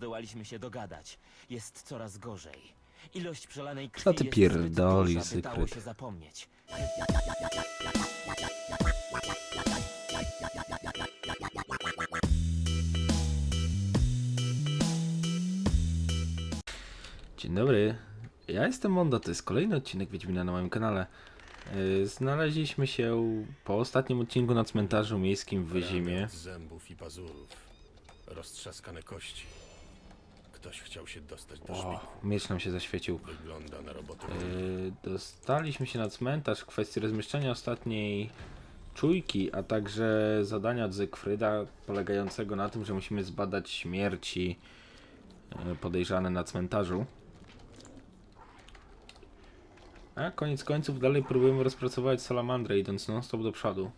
Zdołaliśmy się dogadać. Jest coraz gorzej. Ilość przelanej krwi Co ty jest zbyt duża, by dało Zygfryd? się zapomnieć. Dzień dobry, ja jestem Mondo, to jest kolejny odcinek Wiedźmina na moim kanale. Yy, Znaleźliśmy się po ostatnim odcinku na cmentarzu miejskim w Wyzimie. Zębów i pazurów. Roztrzaskane kości. Ktoś chciał się dostać do O, szpiku. miecz nam się zaświecił. Wygląda na robotę. Yy, Dostaliśmy się na cmentarz w kwestii rozmieszczenia ostatniej czujki, a także zadania od Zygfryda polegającego na tym, że musimy zbadać śmierci yy, podejrzane na cmentarzu. A koniec końców dalej próbujemy rozpracować salamandrę idąc non stop do przodu.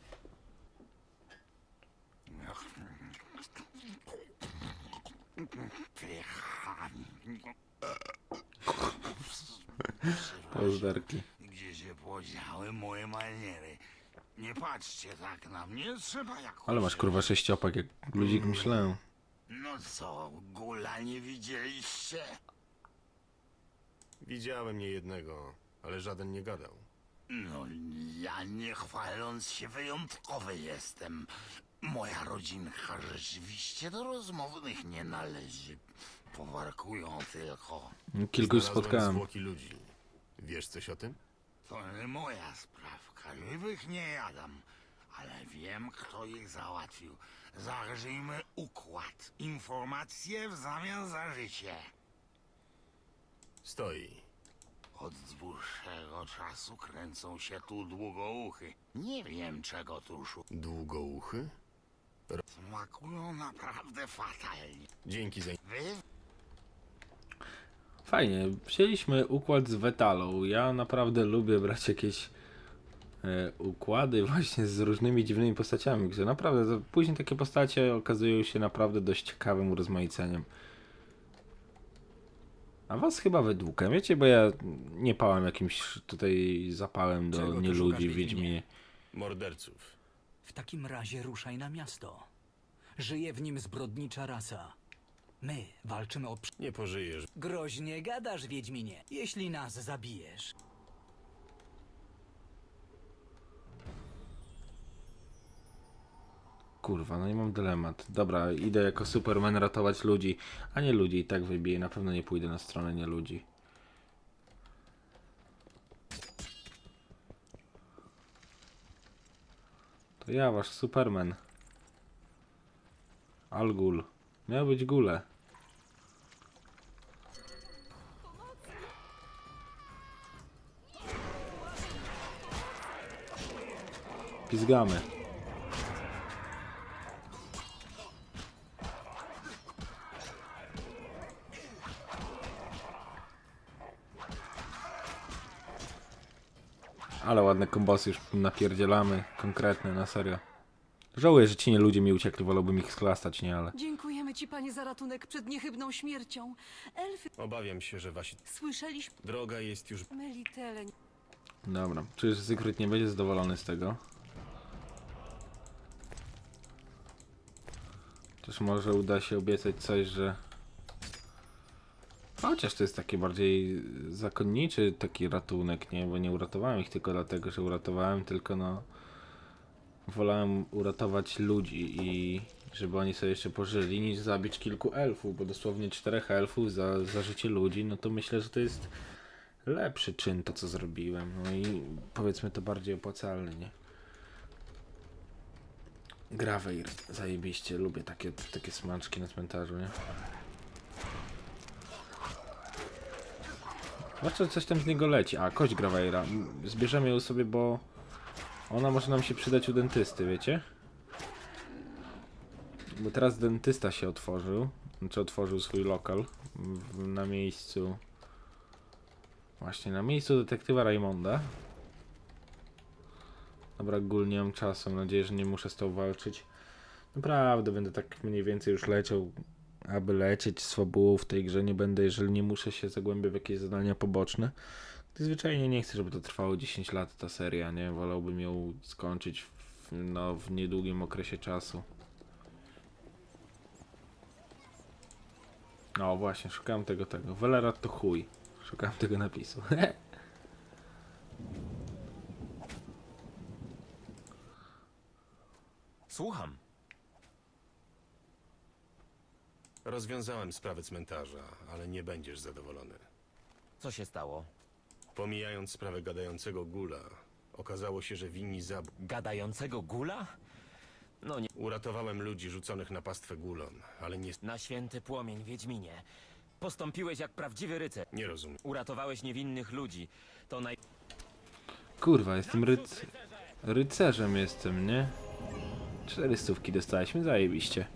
Pozderki. Gdzie się podziały moje maniery? Nie patrzcie tak na mnie, trzeba jakoś... Ale masz kurwa sześciopak jak ludzik myślę. No co, gula nie widzieliście? Widziałem niejednego, ale żaden nie gadał. No, ja nie chwaląc się wyjątkowy jestem. Moja rodzinka rzeczywiście do rozmownych nie należy. Powarkują tylko. Kilku już Znalazłem spotkałem. zwłoki ludzi. Wiesz coś o tym? To nie moja sprawka, żywych nie jadam. Ale wiem, kto ich załatwił. Zagrzyjmy układ. Informacje w zamian za życie. Stoi. Od dłuższego czasu kręcą się tu długouchy. Nie wiem, czego tu szukać. Długouchy? Smakują naprawdę fatalnie. Dzięki za... Wy Fajnie, wzięliśmy układ z Wetalą. Ja naprawdę lubię brać jakieś e, układy właśnie z różnymi dziwnymi postaciami, gdzie naprawdę to, później takie postacie okazują się naprawdę dość ciekawym urozmaiceniem. A was chyba wydłukę, wiecie, bo ja nie pałam jakimś tutaj zapałem do Czego tu nieludzi szukasz, w Wiedźminie? Wiedźminie. Morderców. W takim razie ruszaj na miasto. Żyje w nim zbrodnicza rasa. My walczymy o... przy- Nie pożyjesz. Groźnie gadasz, Wiedźminie, jeśli nas zabijesz. Kurwa, no nie mam dylemat. Dobra, idę jako Superman ratować ludzi, a nie ludzi i tak wybiję. Na pewno nie pójdę na stronę nie ludzi. To ja, wasz Superman. Algul. Miał być gule. Pizgamy. Ale ładne kombosy już napierdzielamy. Konkretne, na serio. Żałuję, że ci nie ludzie mi uciekli, wolałbym ich sklastać, nie ale. Dziękujemy ci, panie, za ratunek przed niechybną śmiercią. Elfy, Obawiam się, że wasi... słyszeliśmy Droga jest już... Melitele. Dobra, czyż Zygfryd nie będzie zadowolony z tego? Też może uda się obiecać coś, że... Chociaż to jest taki bardziej zakonniczy taki ratunek, nie? Bo nie uratowałem ich tylko dlatego, że uratowałem, tylko no... Wolałem uratować ludzi i żeby oni sobie jeszcze pożyli, niż zabić kilku elfów, bo dosłownie czterech elfów za, za życie ludzi, no to myślę, że to jest lepszy czyn to, co zrobiłem. No i powiedzmy to bardziej opłacalny, nie? Graveir, zajebiście, lubię takie, takie smaczki na cmentarzu, nie? Zobaczę, coś tam z niego leci. A, kość Graveira. Zbierzemy ją sobie, bo ona może nam się przydać u dentysty, wiecie? Bo teraz dentysta się otworzył. Znaczy otworzył swój lokal w, na miejscu Właśnie na miejscu detektywa Raymonda. Dobra, gul nie mam czasu. Mam nadzieję, że nie muszę z tą walczyć. Naprawdę będę tak mniej więcej już leciał, aby lecieć z fabułą w tej grze. Nie będę, jeżeli nie muszę się zagłębiać w jakieś zadania poboczne. Gdy zwyczajnie nie chcę, żeby to trwało 10 lat ta seria, nie? Wolałbym ją skończyć w, no, w niedługim okresie czasu. No właśnie, szukałem tego, tego. Velerat to chuj. Szukałem tego napisu. Słucham. Rozwiązałem sprawę cmentarza, ale nie będziesz zadowolony. Co się stało? Pomijając sprawę gadającego gula, okazało się, że winni zab... Gadającego gula? No nie. Uratowałem ludzi rzuconych na pastwę gulon, ale nie... Na święty płomień, Wiedźminie. Postąpiłeś jak prawdziwy rycerz. Nie rozumiem. Uratowałeś niewinnych ludzi. To naj... Kurwa, jestem ryc... rycerzem jestem, nie? Cztery stówki dostaliśmy, zajebiście.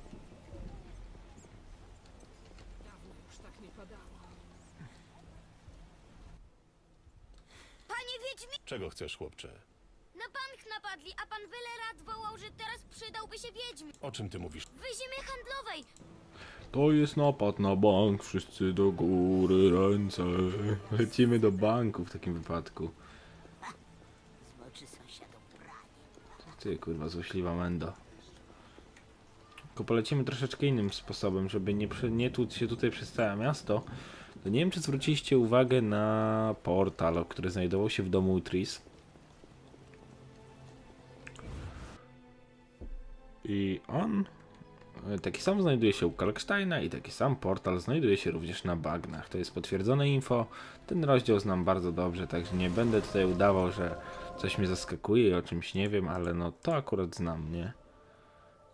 Panie Wiedźmi, Czego chcesz, chłopcze? na bank napadli, a pan Welerat wołał, że teraz przydałby się Wiedźmi. O czym ty mówisz? W zimie handlowej. To jest napad na bank, wszyscy do góry ręce. Lecimy do banku w takim wypadku. Ty kurwa, złośliwa mendo. Tylko polecimy troszeczkę innym sposobem, żeby nie, nie tłuc się tutaj przez całe miasto. To nie wiem, czy zwróciliście uwagę na portal, który znajdował się w domu Utris. I on E, Taki sam znajduje się u Kalksteina i taki sam portal znajduje się również na bagnach. To jest potwierdzone info. Ten rozdział znam bardzo dobrze, także nie będę tutaj udawał, że coś mnie zaskakuje i o czymś nie wiem, ale no to akurat znam, nie?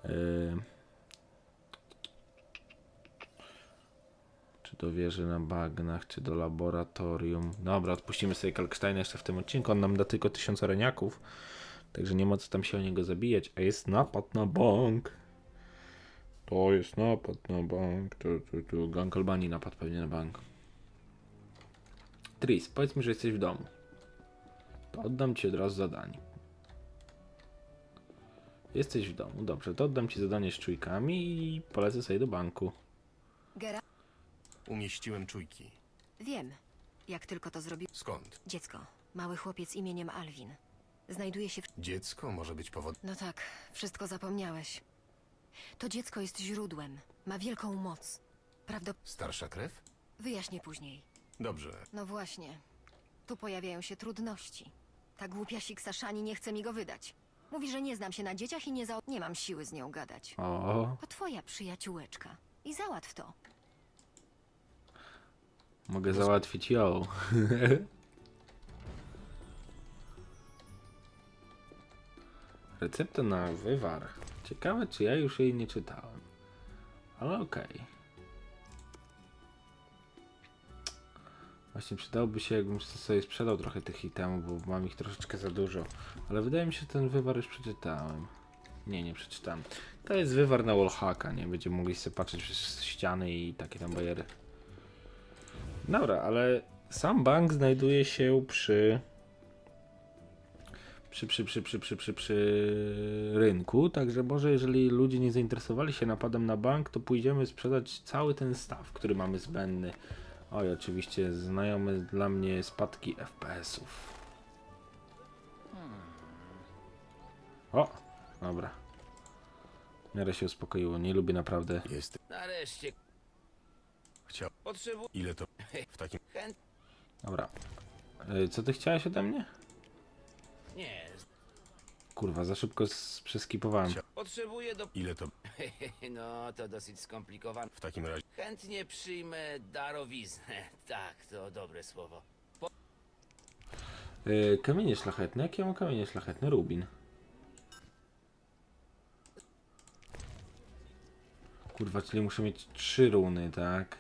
Yy... Czy do wieży na bagnach, czy do laboratorium. Dobra, odpuścimy sobie Kalksteina jeszcze w tym odcinku. On nam da tylko tysiąc reniaków, także nie ma co tam się o niego zabijać. A jest napad na bank. To jest napad na bank. Tu, tu, tu. Gang Albanii napadł pewnie na bank. Tris, powiedz mi, że jesteś w domu. To oddam ci od razu zadanie. Jesteś w domu, dobrze, to oddam ci zadanie z czujkami i polecę sobie do banku. Gera, Umieściłem czujki. wiem. Jak tylko to zrobił Skąd? dziecko, mały chłopiec imieniem Alwin. Znajduje się w... Dziecko może być powodem. No tak, wszystko zapomniałeś. To dziecko jest źródłem, ma wielką moc. Prawda... Starsza krew? Wyjaśnię później. Dobrze. No właśnie. Tu pojawiają się trudności. Ta głupia Siksaszani nie chce mi go wydać. Mówi, że nie znam się na dzieciach i nie za... Nie mam siły z nią gadać. O, To twoja przyjaciółeczka. I załatw to. mogę załatwić ją. Recepta na wywar. Ciekawe, czy ja już jej nie czytałem. Ale okej. Właśnie przydałoby się, jakbym sobie sprzedał trochę tych itemów, bo mam ich troszeczkę za dużo. Ale wydaje mi się, że ten wywar już przeczytałem. Nie, nie przeczytałem. To jest wywar na wallhacka, nie? Będziemy mogli sobie patrzeć przez ściany i takie tam bajery. Dobra, ale sam bank znajduje się przy przy, przy, przy, przy, przy, przy, przy rynku, także może jeżeli ludzie nie zainteresowali się napadem na bank, to pójdziemy sprzedać cały ten staw, który mamy zbędny. Oj, oczywiście znajomy dla mnie spadki FPS-ów. O, dobra. W miarę się uspokoiło, nie lubię naprawdę. Jest. Nareszcie, Chciał. potrzebuję Ile to? W takim. chęt... Dobra. Y, Co ty chciałeś ode mnie? Nie, Kurwa, za szybko s- przeskipowałem. potrzebuję do... Ile to? No, to dosyć skomplikowane. W takim razie. Chętnie przyjmę darowiznę. Tak, to dobre słowo. Y, kamienie szlachetne? Jakie mam kamienie szlachetne? Rubin. Kurwa, czyli muszę mieć trzy runy, tak?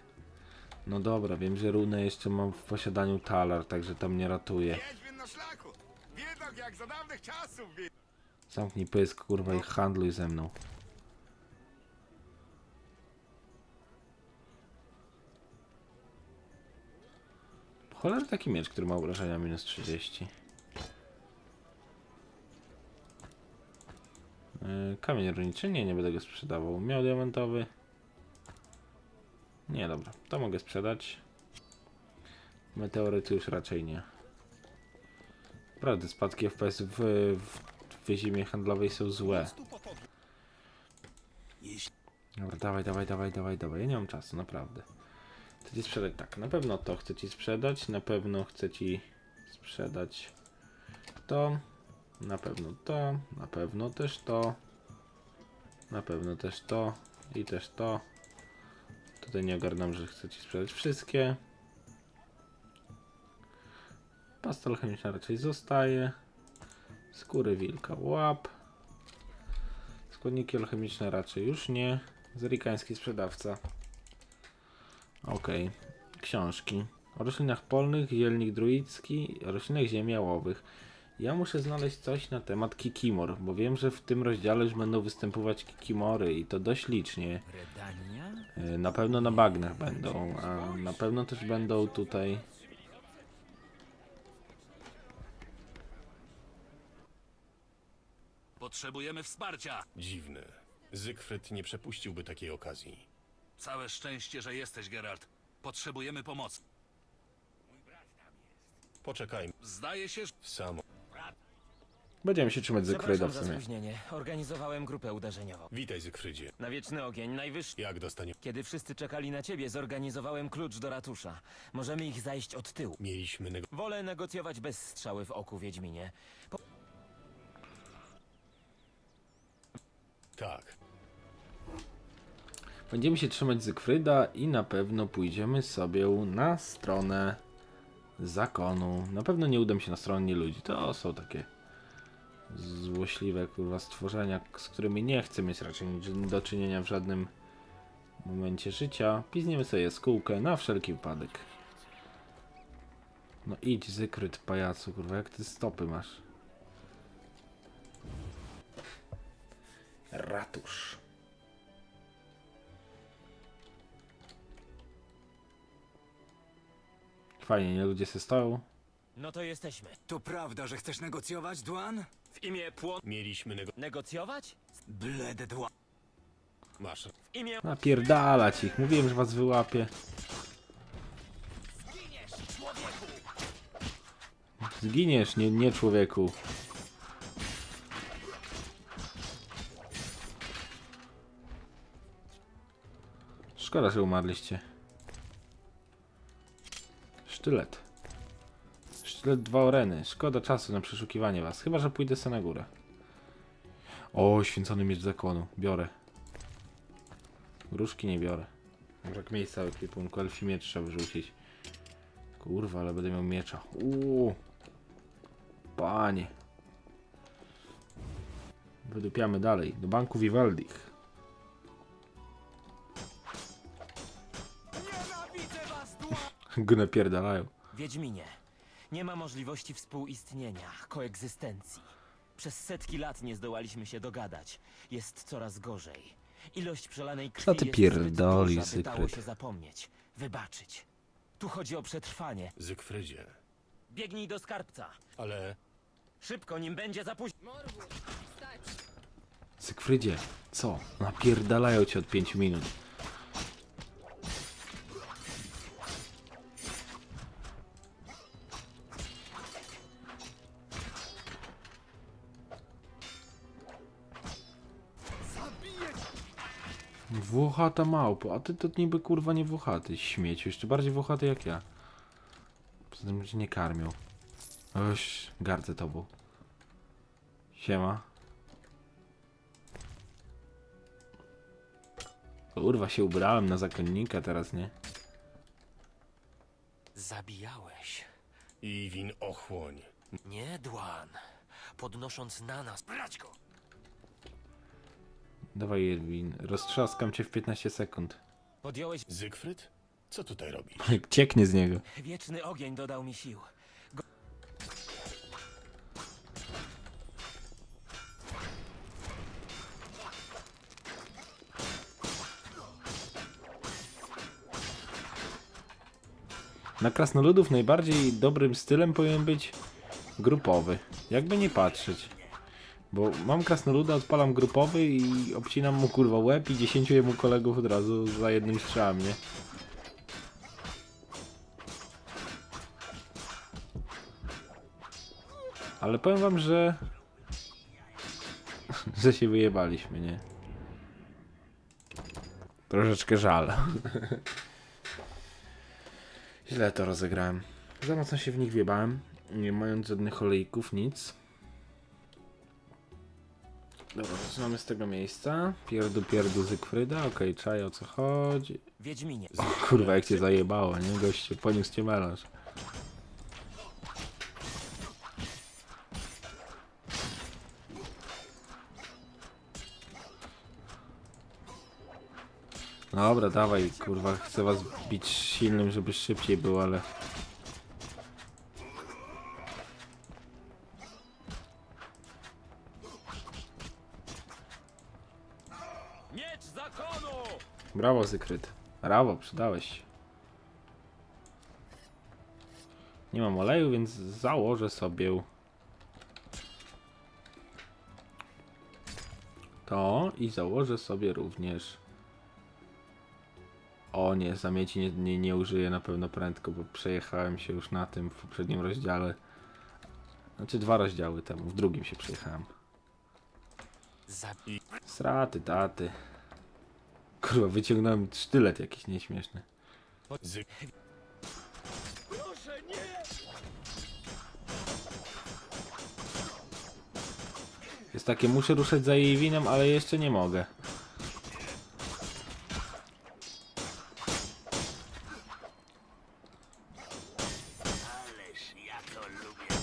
No dobra, wiem, że runę jeszcze mam w posiadaniu talar, także to mnie ratuje. Wiedźmin na szlaku! Widok jak za dawnych czasów! wi- Zamknij pysk, kurwa, i handluj ze mną. Cholera taki miecz, który ma obrażenia minus 30. Yy, Kamień rolniczy? Nie, nie będę go sprzedawał. Miał diamentowy. Nie, dobra, to mogę sprzedać. Meteoryty już raczej nie. Prawda, spadki FPS w, w, w zimie handlowej są złe. Dobra, dawaj, dawaj, dawaj, dawaj, dawaj. Ja nie mam czasu, naprawdę. Chcę ci sprzedać tak, na pewno to chcę ci sprzedać, na pewno chcę ci sprzedać to, na pewno to, na pewno też to, na pewno też to i też to. Tutaj nie ogarnam, że chcę ci sprzedać wszystkie. Pasta alchemiczna raczej zostaje. Skóry wilka łap. Składniki alchemiczne raczej już nie. Zerikański sprzedawca. Okej. Książki. O roślinach polnych, zielnik druicki, roślinach ziemiałowych. Ja muszę znaleźć coś na temat kikimor, bo wiem, że w tym rozdziale już będą występować kikimory i to dość licznie. Y, Na pewno na bagnach będą, a na pewno też będą tutaj. Potrzebujemy wsparcia. Dziwne. Zygfryd nie przepuściłby takiej okazji. Całe szczęście, że jesteś, Geralt. Potrzebujemy pomocy. Poczekajmy. Zdaje się, że samo. Będziemy się trzymać Zygfryda Przepraszam w za sumie. spóźnienie. Organizowałem grupę uderzeniową. Witaj, Zygfrydzie. Na wieczny ogień, najwyższy. Jak dostanie... Kiedy wszyscy czekali na ciebie, zorganizowałem klucz do ratusza. Możemy ich zajść od tyłu. Mieliśmy nego... Wolę negocjować bez strzały w oku, Wiedźminie. Tak. Będziemy się trzymać Zygfryda i na pewno pójdziemy sobie na stronę zakonu. Na pewno nie udam się na stronę ludzi. To są takie złośliwe kurwa stworzenia, z którymi nie chcę mieć raczej do czynienia w żadnym momencie życia. Pizniemy sobie skółkę na wszelki wypadek. No idź Zygfryd pajacu, kurwa, jak ty stopy masz. Ratusz. Fajnie, nie ludzie se stoją. No to jesteśmy. To prawda, że chcesz negocjować, Dłan? W imię płon... Mieliśmy nego... Negocjować? Bled Dłan. Masz. W imię... Napierdalać ich, mówiłem, że was wyłapię. Zginiesz, nie, nie człowieku. Szkoda, że umarliście. Sztylet. Sztylet dwa oreny. Szkoda czasu na przeszukiwanie was. Chyba, że pójdę sobie na górę. O, święcony miecz zakonu. Biorę. Gruszki nie biorę. Brak miejsca w ekwipunku, elfi miecz trzeba wyrzucić. Kurwa, ale będę miał miecza. Uuu. Panie. Wydupiamy dalej. Do banku Vivaldich. Go napierdalają. Wiedźminie. Nie ma możliwości współistnienia, koegzystencji. Przez setki lat nie zdołaliśmy się dogadać. Jest coraz gorzej. Ilość przelanej krwi Co ty jest zbyt duża, by dało Zygfryd? się zapomnieć. Wybaczyć. Tu chodzi o przetrwanie. Zygfrydzie. Biegnij do skarbca. Ale... Szybko, nim będzie za późno. Zygfrydzie, co? Napierdalają cię od 5 minut. Włochata małpo, a ty to niby kurwa nie włochaty, śmieciu, jeszcze bardziej włochaty jak ja. Poza tym, że nie karmią. Oś, gardzę tobą. Siema. Kurwa się ubrałem na zakonnika teraz, nie? Zabijałeś. I win ochłoń. Nie, Dłan. Podnosząc na nas. Brać go! Dawaj Jedwin, roztrzaskam cię w 15 sekund. Podjąłeś... Zygfryd? Co tutaj robisz? Cieknie z niego. Wieczny ogień dodał mi sił. Na krasnoludów najbardziej dobrym stylem powinien być grupowy. Jakby nie patrzeć. Bo mam krasnoluda, odpalam grupowy i obcinam mu kurwa łeb i 10 jemu kolegów od razu za jednym strzałem, nie? Ale powiem wam, że... że się wyjebaliśmy, nie? Troszeczkę żal. Źle to rozegrałem. Za mocno się w nich wiebałem, nie mając żadnych olejków, nic. Dobra, zaczynamy z tego miejsca. Pierdu, pierdu, Zygfryda. Okej, czaj o co chodzi. Wiedźminie, Kurwa, jak cię zajebało, nie? Gościu, poniósł cię melarz. Dobra, dawaj, kurwa, chcę was bić silnym, żeby szybciej było, ale... Brawo, Zykryt. Brawo, przydałeś się. Nie mam oleju, więc założę sobie to i założę sobie również o nie, zamieci nie, nie, nie użyję na pewno prędko, bo przejechałem się już na tym w poprzednim rozdziale. Znaczy dwa rozdziały temu, w drugim się przejechałem. Zabij. Sraty, taty. Kurwa, wyciągnąłem sztylet jakiś nieśmieszny. Zy... Jest takie, muszę ruszać za jej winem, ale jeszcze nie mogę. Ależ ja to lubię.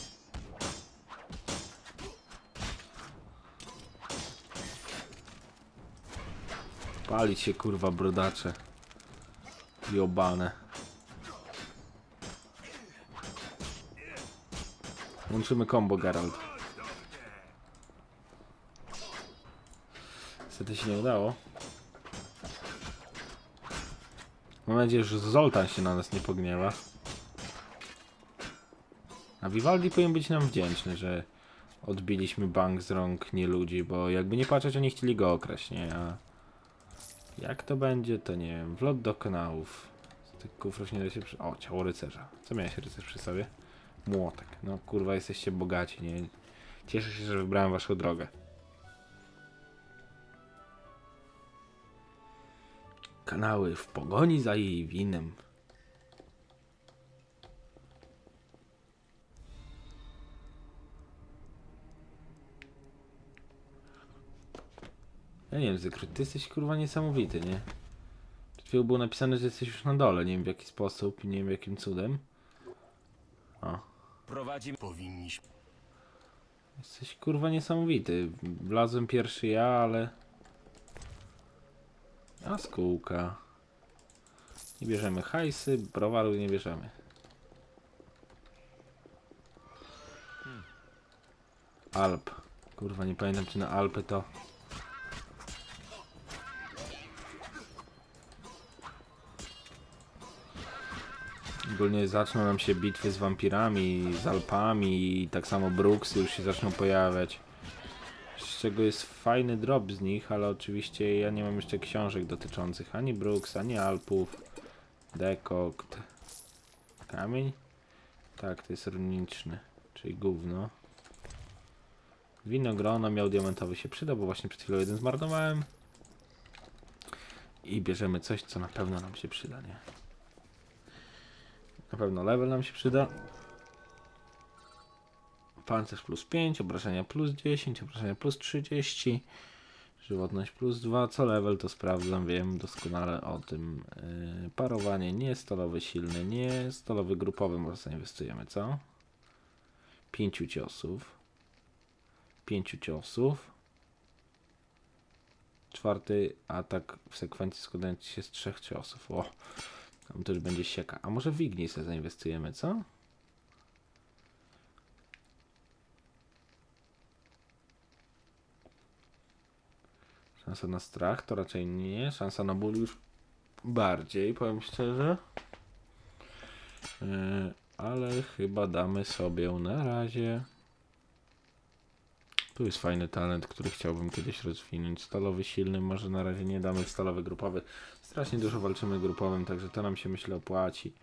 Palić się kurwa brodacze. Jobane. Łączymy combo Geralt. Niestety się nie udało. Mam nadzieję, że Zoltan się na nas nie pogniewa. A Vivaldi powinien być nam wdzięczny, że odbiliśmy bank z rąk nie ludzi, bo jakby nie patrzeć, oni chcieli go okraść, nie? A jak to będzie, to nie wiem. Wlot do kanałów. Z tych kufrów nie da się przy... O, ciało rycerza. Co miałeś rycerz przy sobie? Młotek. No kurwa, jesteście bogaci, nie? Cieszę się, że wybrałem waszą drogę. Kanały w pogoni za jej winem. Ja nie wiem, Zykryt, ty jesteś kurwa niesamowity, nie? Przed chwilą było napisane, że jesteś już na dole, nie wiem w jaki sposób, nie wiem jakim cudem. O, Prowadzi Powinniśmy... jesteś kurwa niesamowity. Wlazłem pierwszy ja, ale... A skółka. Nie bierzemy hajsy, browaru nie bierzemy. Alp. Kurwa, nie pamiętam czy na Alpy to... Ogólnie zaczną nam się bitwy z wampirami, z Alpami i tak samo Bruksy już się zaczną pojawiać. Z czego jest fajny drop z nich, ale oczywiście ja nie mam jeszcze książek dotyczących ani Brooks, ani Alpów. Dekokt. Kamień? Tak, to jest runiczny, czyli gówno. Winogrono miał diamentowy się przyda, bo właśnie przed chwilą jeden zmarnowałem. I bierzemy coś, co na pewno nam się przyda, nie? Na pewno level nam się przyda. Pancerz plus 5, obrażenia plus 10, obrażenia plus 30, żywotność plus 2. Co level to sprawdzam, wiem doskonale o tym. Yy, parowanie nie, stolowy silny nie, stolowy grupowy może zainwestujemy, co? Pięciu ciosów. Pięciu ciosów. Czwarty atak w sekwencji składający się z trzech ciosów. O, tam też będzie sieka. A może w Igni sobie zainwestujemy, co? Szansa na strach to raczej nie. Szansa na ból już bardziej, powiem szczerze. Yy, ale chyba damy sobie na razie. Tu jest fajny talent, który chciałbym kiedyś rozwinąć. Stalowy silny, może na razie nie damy w stalowy grupowy. Strasznie dużo walczymy grupowym, także to nam się myślę opłaci.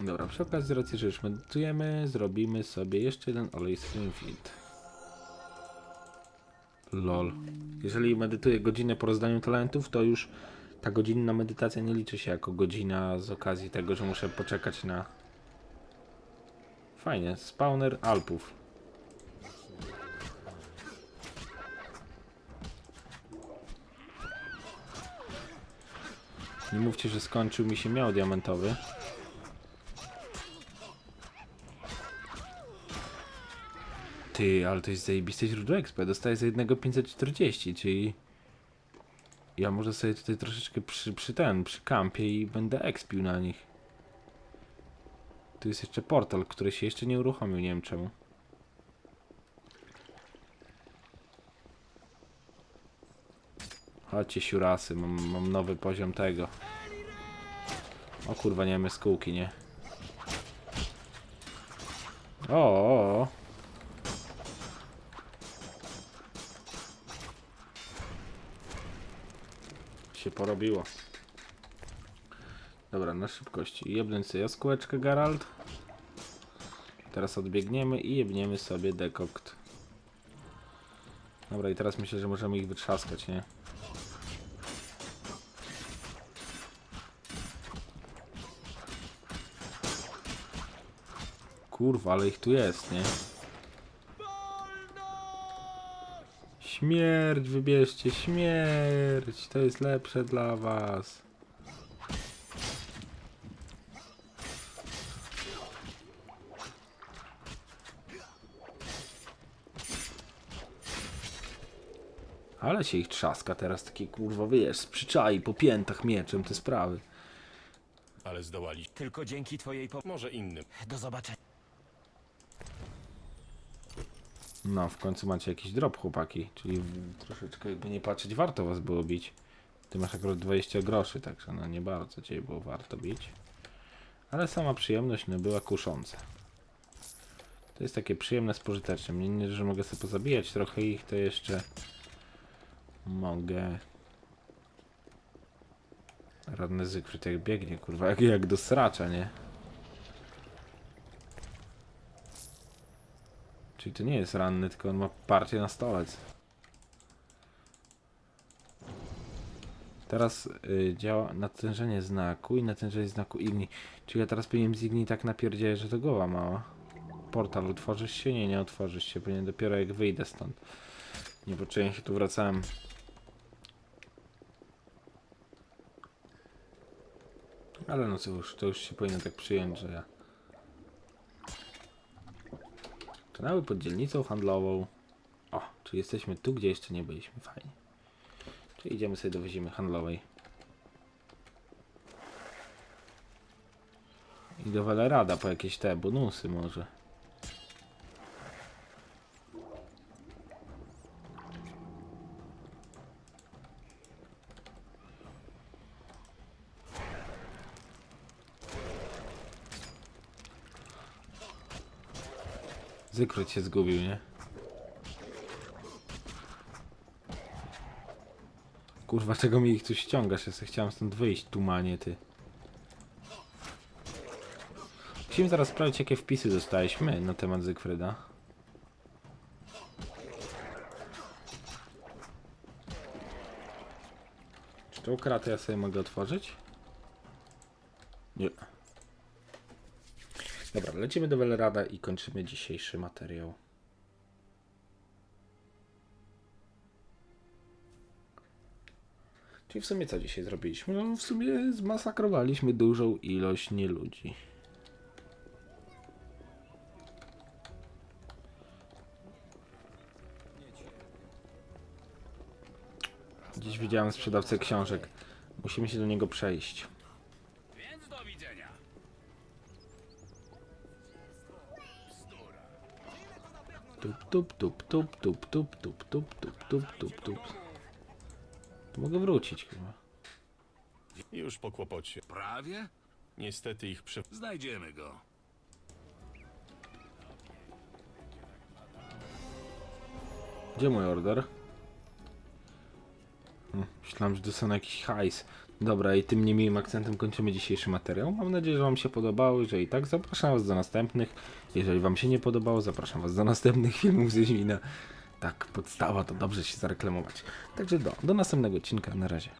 Dobra, przy okazji z racji, że już medytujemy, zrobimy sobie jeszcze jeden olej Springfield. LOL. Jeżeli medytuję godzinę po rozdaniu talentów, to już ta godzinna medytacja nie liczy się jako godzina z okazji tego, że muszę poczekać na... Fajnie, spawner Alpów. Nie mówcie, że skończył mi się miał diamentowy. Ty, ale to jest zajebiste źródło XP. Dostaję za jednego 540, czyli... Ja może sobie tutaj troszeczkę przy, przy ten, przy kampie i będę expił na nich. Tu jest jeszcze portal, który się jeszcze nie uruchomił, nie wiem czemu. Chodźcie siurasy, mam, mam nowy poziom tego. O kurwa, nie mamy skółki, nie? O, o, o. się porobiło. Dobra, na szybkości. Jebnąć sobie jaskółeczkę, Geralt. Teraz odbiegniemy i jebniemy sobie dekokt. Dobra, i teraz myślę, że możemy ich wytrzaskać, nie? Kurwa, ale ich tu jest, nie? Śmierć, wybierzcie śmierć. To jest lepsze dla was. Ale się ich trzaska teraz, takie kurwa, wiesz, z przyczai po piętach mieczem te sprawy. Ale zdołali. Tylko dzięki twojej pomocy. Może innym. Do zobaczenia. No, w końcu macie jakiś drop, chłopaki. Czyli troszeczkę, jakby nie patrzeć, warto was było bić. Ty masz akurat 20 groszy, także no nie bardzo cię było warto bić. Ale sama przyjemność no, była kusząca. To jest takie przyjemne, spożyteczne. Nie, nie, że mogę sobie pozabijać trochę ich, to jeszcze mogę... Radny Zygfryd jak biegnie, kurwa, jak, jak do sracza, nie? Czyli to nie jest ranny, tylko on ma partię na stolec. Teraz y, działa natężenie znaku i natężenie znaku igni. Czyli ja teraz powinienem z igni tak napierdzieć, że to głowa mała. Portal otworzysz się? Nie, nie otworzysz się. Powinien dopiero jak wyjdę stąd. Nie poczułem się tu wracałem. Ale no cóż, to już się powinno tak przyjąć, że ja Kanały pod dzielnicą handlową. O, czyli jesteśmy tu, gdzie jeszcze nie byliśmy. Fajnie. Czyli idziemy sobie do wyzimy handlowej. I do Welerada po jakieś te bonusy może. Zygfryd się zgubił, nie? Kurwa, czego mi ich tu ściągasz? Ja chciałem stąd wyjść, tumanie, ty. Musimy zaraz sprawdzić, jakie wpisy dostaliśmy na temat Zygfryda. Czy tą kratę ja sobie mogę otworzyć? Nie. Dobra, lecimy do Welerada i kończymy dzisiejszy materiał. Czyli w sumie co dzisiaj zrobiliśmy? No w sumie zmasakrowaliśmy dużą ilość nieludzi. Dziś widziałem sprzedawcę książek. Musimy się do niego przejść. Tup, tup, tup, tup, tup, tup, tup, tup, tup, tup, tup, tup. Mogę wrócić chyba. Już po kłopocie. Prawie? Niestety ich przy... Znajdziemy go. Gdzie mój order? Hm, Myślałem, że dostanę jakiś hajs. Dobra, i tym niemiłym akcentem kończymy dzisiejszy materiał. Mam nadzieję, że Wam się podobało. Jeżeli tak, zapraszam Was do następnych. Jeżeli Wam się nie podobało, zapraszam Was do następnych filmów z Wiedźmina. Tak, podstawa to dobrze się zareklamować. Także do, do następnego odcinka. Na razie.